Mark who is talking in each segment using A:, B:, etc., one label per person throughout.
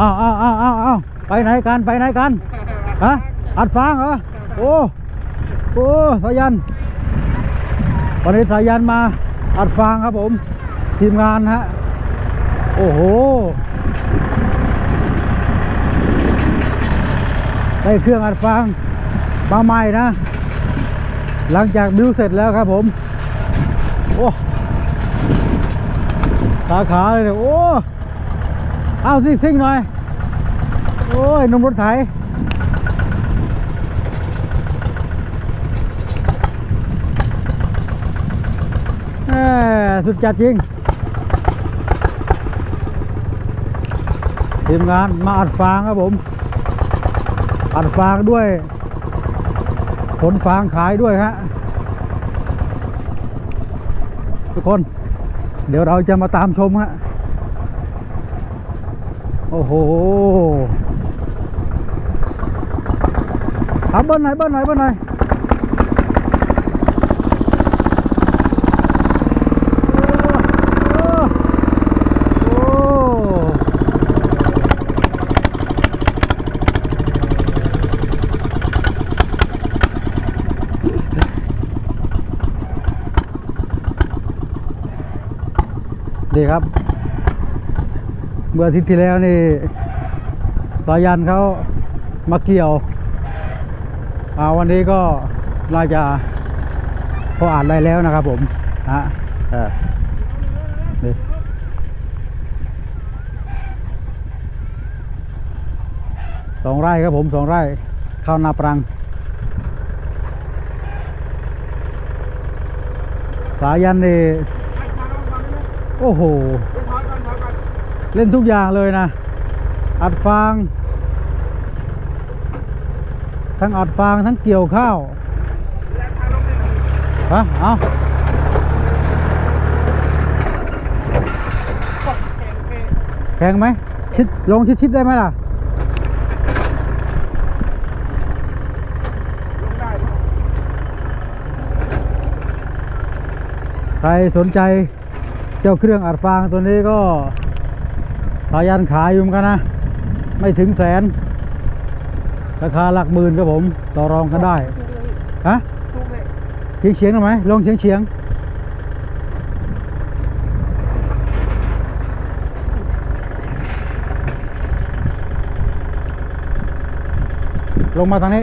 A: อ้าวอ้าวอ้าวอ้าวอ้าวไปไหนกันไปไหนกันฮะอัดฟางเหรอโอ้โอ้สายันวันนี้สายันมาอัดฟางครับผม ทีมงานฮะโอ้โหได้เครื่องอัดฟางมาใหม่นะ หลังจากบิวเสร็จแล้วครับผมโอ้สาขาเลยเนี่ยโอ้ เอาซิซิ่งหน่อย โอ้ยนุ่มรถไถสุดจัดจริง ทีมงานมาอัดฟางครับผม อัดฟางด้วย ผลฟางขายด้วยฮะทุกคน เดี๋ยวเราจะมาตามชมฮะ โอ้โหทำเบิ้ลหน่อยเบิ้ลหน่อยเบิ้ลหน่อยดีครับ มื่ออาทิตย์ที่แล้วนี่สายันเขามาเกี่ยวอาวันนี้ก็น่าจะพออ่านได้แล้วนะครับผมฮะเออนี่สองไร่ครับผมสองไร่ข้าวนาปรัง สายันนี่โอ้โห เล่นทุกอย่างเลยนะ อัดฟาง ทั้งอัดฟางทั้งเกี่ยวข้าวฮะเอาแพงไหมชิดลงชิดชิดๆได้ไหมล่ะใครสนใจเจ้าเครื่องอัดฟางตัวนี้ก็ สายันขายอยู่เหมือนกันนะ ไม่ถึงแสน ราคาหลักหมื่นครับผม ต่อรองกันได้ฮะเฉียงเฉียงๆหน่อยไหมลงเฉียงเฉียงๆลงมาทางนี้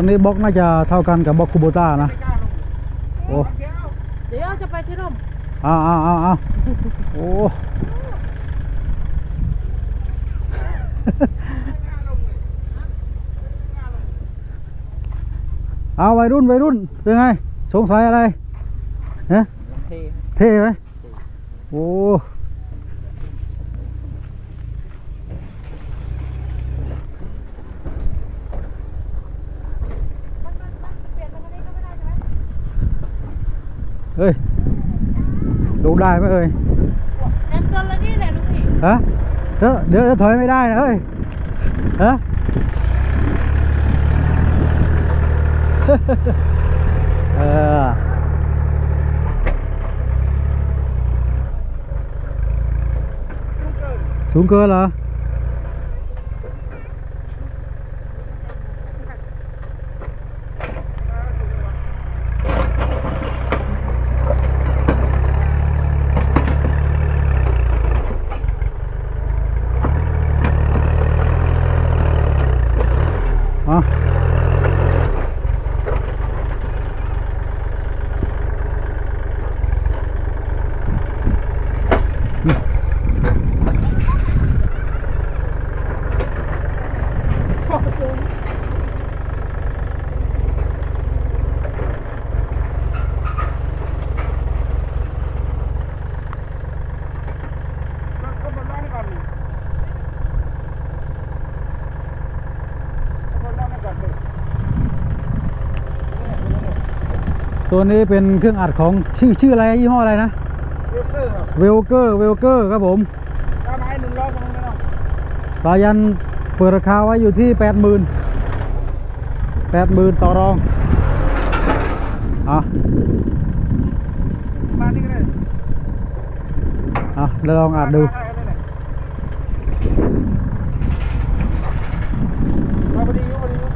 A: ตัวนี้บล็อกน่าจะเท่ากันกับบล็อกคูโบต้านะ โอ้
B: เดี๋ยวจะไปที่ร่ม
A: อ้าวอ้าวอ้าวอ้าวโอ้เอาวัยรุ่นวัยรุ่นเป็นไง สงสัยอะไรฮะ
B: เท
A: เท่ไหมโอ้ เฮ้ยลงได้ไหมเอ่ย
B: แอนเกินแล้วนี่แหละลูกพี่
A: ฮะเดี๋ยวเดี๋ยวเดี๋ยวถอยไม่ได้นะเฮ้ยฮะ เออสูงเกินเหรอ อ๋อ ตัวนี้เป็นเครื่องอัดของชื่อชื่ออะไรยี่ห้ออะไรนะเวลเกอร์เวลเกอร์ครับผม
C: ถ้าไม้หนึ่งร้อยตรงนี้เนาะ
A: สายันเปิดราคาไว้อยู่ที่แปดหมื่นแปดหมื่นต่อรองอา
C: มานี่ก็ได้
A: เอาแล้วลองอ่านดู
C: มาพอดีอยู่พอดีอยู่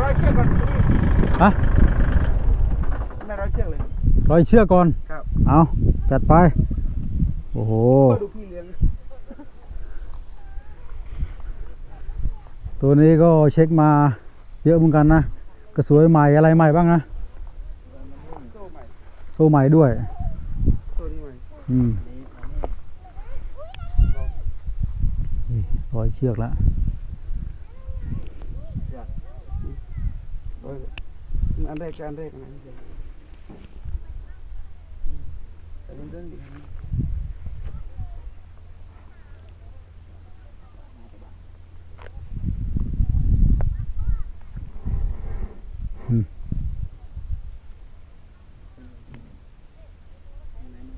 C: ร้อยเชือกก่อนพอดี
A: ฮะ
C: ไม่ร้อยเชือกเลย
A: ร้อยเชือกก่อน
C: ครับ
A: เอาจัดไป โอ้โห
C: มาดูพี่เลี้ยง
A: ตัวนี้ก็เช็คมาเยอะเหมือนกันนะ กระสวยใหม่อะไรใหม่บ้างนะ
C: โซ่ใหม่
A: โซ่ใหม่ด้วย
C: โซ่นี้ใหม่
A: อืมนี่ร้อยเชือกแล้ว
C: เอออันแรกกับอันแรกอันนั้นเดียวแต่มันเรื่องดีนะ
A: อืม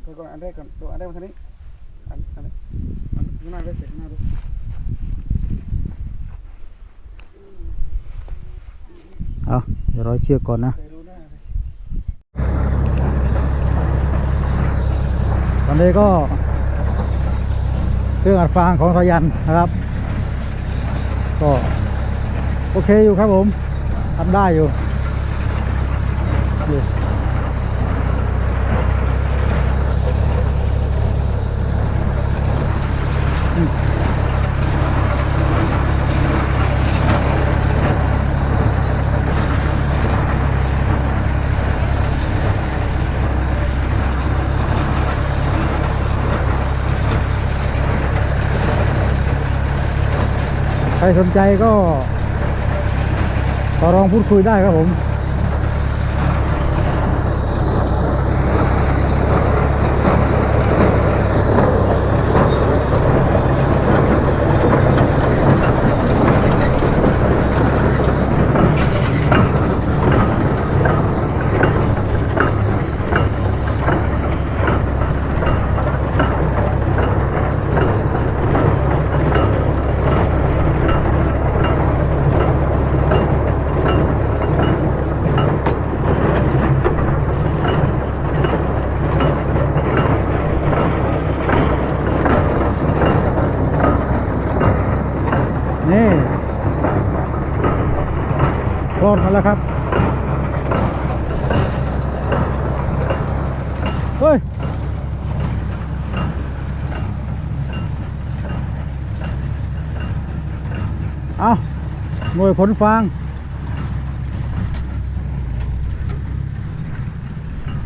C: ไปก่อนอันแรกก่อนตัวอันแรก อนนี้
A: ก็
C: เค
A: รื่องอัดฟางของสยันนะครับ ก็โอเคอยู่ครับผมทำได้อยู่ ใครสนใจก็ต่อรองพูดคุยได้ครับผม นี่ รอดมาแล้วครับ เฮ้ย เอาหน่วยขนฟาง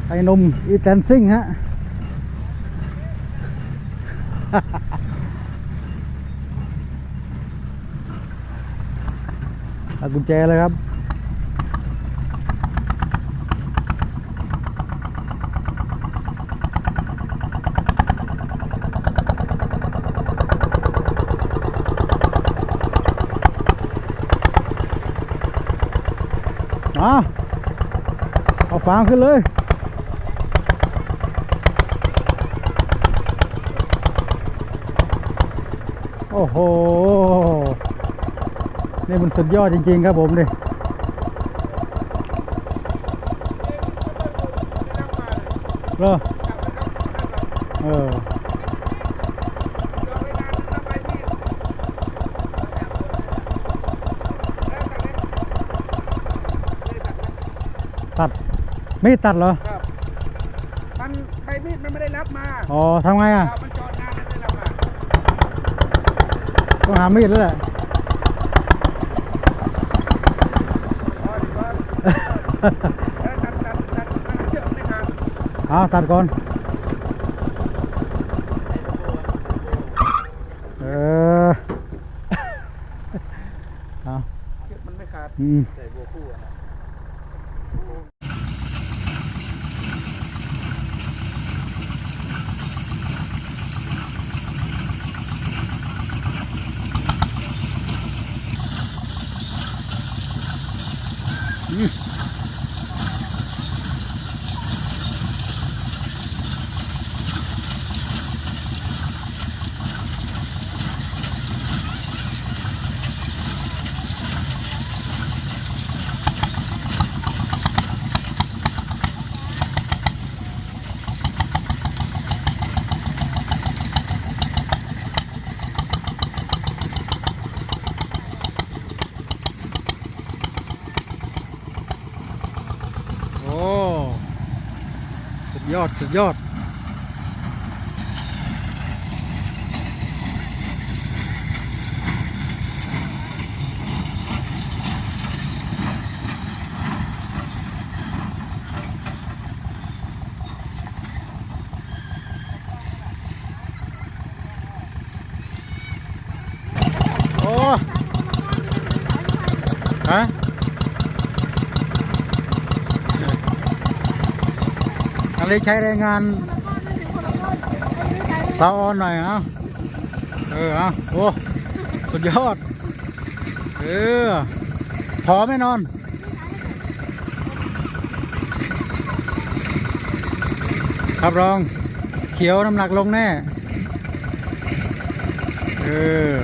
A: ไอ้นมอีแตนซิ่งฮะเอากุญแจเลยครับ มาเอาฟางขึ้นเลยโอ้โห นี่มันสุดยอดจริง ๆ ครับผมนี่เหรอเออ ตัดไม่ตัดเหรอ
C: ครับมันใบมีดมันไม่ได้รับมา
A: อ๋อทำไงอะ
C: มันจอดนานแล้วไม่ได้รับมา
A: ต้องหามีดแล้วแหละ
C: อ๋อดีกว่าเออตัดตัดตัดตัดเชือกไม่ขาด
A: เอาตัดก่อนเออเอา
C: เชือกมันไม่ขาด
A: อืม
C: ใส่บัวคู่อะนะ
A: เด สุดยอด โอ้ฮะ ใช้แรงงานสาวออนหน่อยเอะเออเอาโอ้สุดยอด เออพอไม่นอนครับรอง เขียวน้ำหนักลงแน่ เออ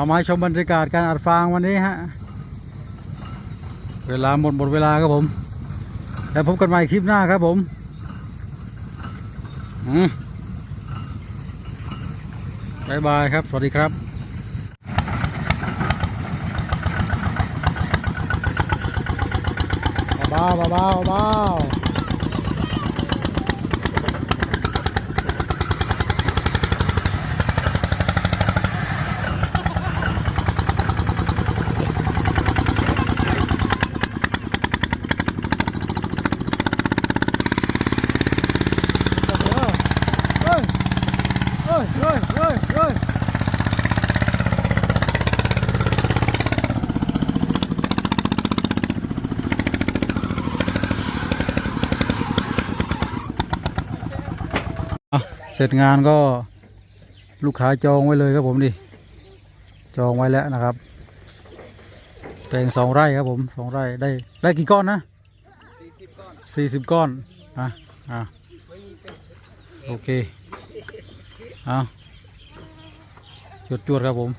A: เอามาให้ชมบรรยากาศการอัดฟางวันนี้ฮะ เวลาหมดหมดเวลาครับผม แล้วพบกันใหม่คลิปหน้าครับผมบายบายครับ สวัสดีครับเบาๆเบาเบาๆ เฮ้ย เฮ้ย เฮ้ย เฮ้ย เฮ้ย อะเส ร็จงานก็ลูกค้าจองไว้เลยครับผมดิจองไว้แล้วนะครับแปลงสองไร่ครับผมสองไร่ได้ได้กี่ก้อนนะสี่สิบก้อนอะอะโอเคเอาจวดจวดๆครับผม